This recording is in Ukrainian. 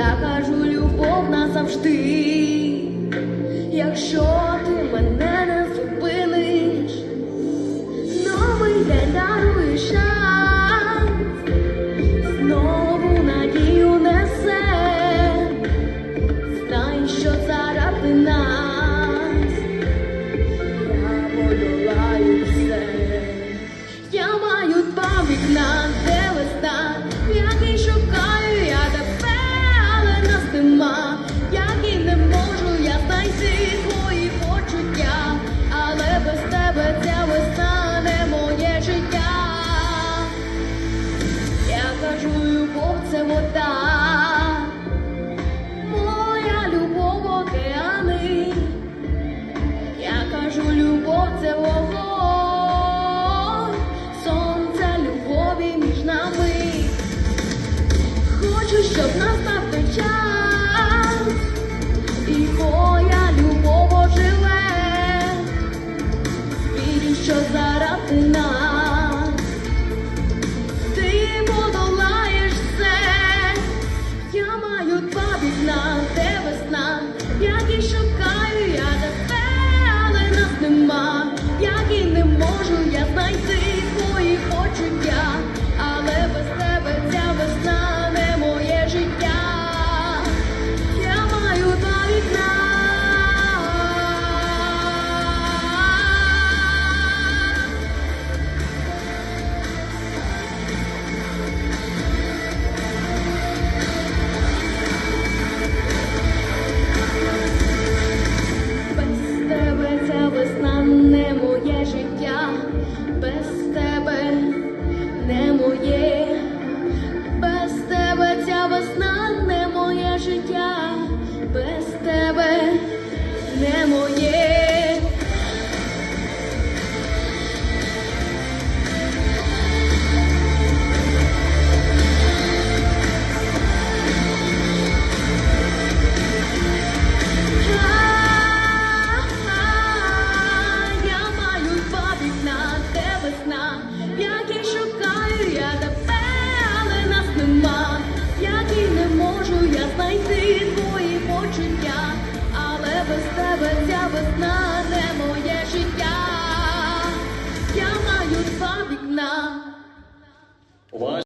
Я кажу любов назавжди, якщо ти мене не зупиниш, новий день дарує знову надію несе, знай, що царапина. Сонце вогонь, сонце любові між нами. Хочу, щоб настав той час, і моя любов оживе, вірю, що за. Я і не можу, я знайти. 5번